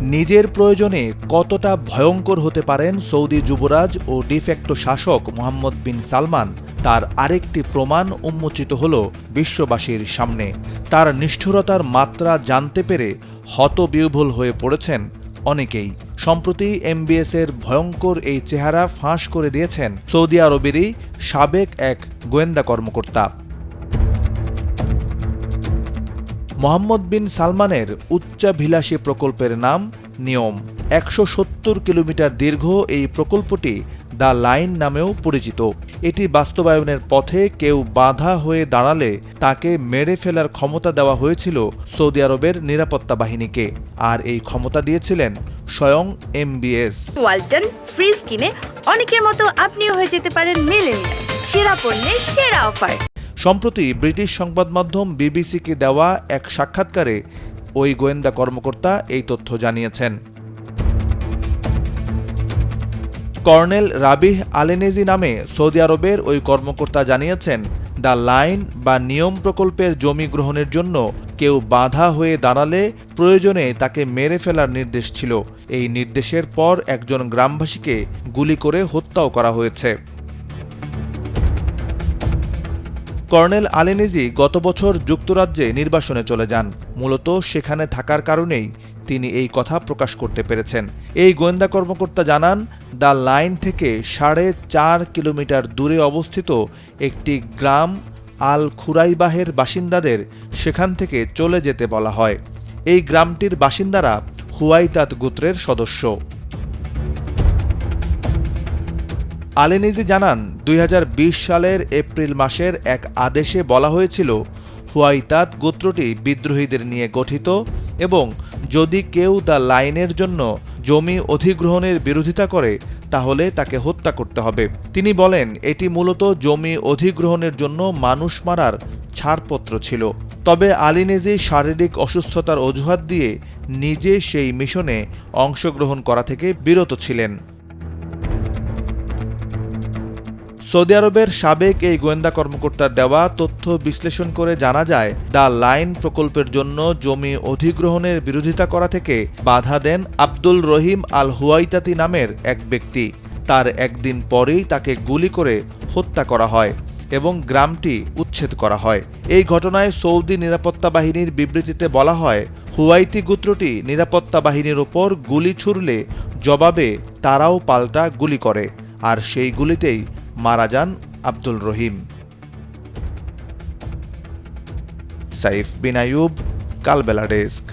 নিজের প্রয়োজনে কতটা ভয়ঙ্কর হতে পারেন সৌদি যুবরাজ ও ডিফ্যাক্টো শাসক মোহাম্মদ বিন সালমান, তার আরেকটি প্রমাণ উন্মোচিত হল বিশ্ববাসীর সামনে। তার নিষ্ঠুরতার মাত্রা জানতে পেরে হতবিহ্বল হয়ে পড়েছেন অনেকেই। সম্প্রতি এমবিএস এর ভয়ঙ্কর এই চেহারা ফাঁস করে দিয়েছেন সৌদি আরবেরই সাবেক এক গোয়েন্দা কর্মকর্তা। মোহাম্মদ বিন সালমানের উচ্চাভিলাষী প্রকল্পের নাম, নিয়ম, একশো সত্তর কিলোমিটার দীর্ঘ এই প্রকল্পটি দ্য লাইন নামেও পরিচিত। এটি বাস্তবায়নের পথে কেউ বাধা হয়ে দাঁড়ালে তাকে মেরে ফেলার ক্ষমতা দেওয়া হয়েছিল সৌদি আরবের নিরাপত্তা বাহিনীকে। আর এই ক্ষমতা দিয়েছিলেন স্বয়ং এমবিএস ওয়ালটন, ফ্রিজ কিনে অনেকের মতো আপনিও হয়ে যেতে পারেন মেলেনিয়া সেরা পণ্যের সেরা অফার। সম্প্রতি ব্রিটিশ সংবাদ মাধ্যম বিবিসিকে দেওয়া এক সাক্ষাৎকারে ওই গোয়েন্দা কর্মকর্তা এই তথ্য জানিয়েছেন। কর্নেল রাবিহ আলেনেজি নামে সৌদি আরবের ওই কর্মকর্তা জানিয়েছেন, দ্য লাইন বা নিয়ম প্রকল্পের জমি গ্রহণের জন্য কেউ বাধা হয়ে দাঁড়ালে প্রয়োজনে তাকে মেরে ফেলার নির্দেশ ছিল। এই নির্দেশের পর একজন গ্রামবাসীকে গুলি করে হত্যাও করা হয়েছে। কর্নেল আলেনিজি গত বছর যুক্তরাজ্যে নির্বাসনে চলে যান। মূলত সেখানে থাকার কারণেই তিনি এই কথা প্রকাশ করতে পেরেছেন। এই গোয়েন্দা কর্মকর্তা জানান, দ্য লাইন থেকে সাড়ে চার কিলোমিটার দূরে অবস্থিত একটি গ্রাম আল খুরাইবাহের বাসিন্দাদের সেখান থেকে চলে যেতে বলা হয়। এই গ্রামটির বাসিন্দারা হুয়াইতাত গোত্রের সদস্য। আলেনিজি জানান, দুই হাজার বিশ সালের এপ্রিল মাসের এক আদেশে বলা হয়েছিল, হুয়াইতাত গোত্রটি বিদ্রোহীদের নিয়ে গঠিত এবং যদি কেউ দ্য লাইনের জন্য জমি অধিগ্রহণের বিরোধিতা করে, তাহলে তাকে হত্যা করতে হবে। তিনি বলেন, এটি মূলত জমি অধিগ্রহণের জন্য মানুষ মারার ছাড়পত্র ছিল। তবে আলিনেজি শারীরিক অসুস্থতার অজুহাত দিয়ে নিজে সেই মিশনে অংশগ্রহণ করা থেকে বিরত ছিলেন। সৌদি আরবের সাবেক এই গোয়েন্দা কর্মকর্তার দেওয়া তথ্য বিশ্লেষণ করে জানা যায়, দ্য লাইন প্রকল্পের জন্য জমি অধিগ্রহণের বিরোধিতা করা থেকে বাধা দেন আব্দুল রহিম আল হুয়াইতাতি নামের এক ব্যক্তি। তার একদিন পরেই তাকে গুলি করে হত্যা করা হয় এবং গ্রামটি উচ্ছেদ করা হয়। এই ঘটনায় সৌদি নিরাপত্তা বাহিনীর বিবৃতিতে বলা হয়, হুয়াইতি গোত্রটি নিরাপত্তা বাহিনীর ওপর গুলি ছুড়লে জবাবে তারাও পাল্টা গুলি করে, আর সেই গুলিতেই মারা যান আব্দুল রহিম। সাইফ বিন আয়ুব কালবেলা ডেস্ক।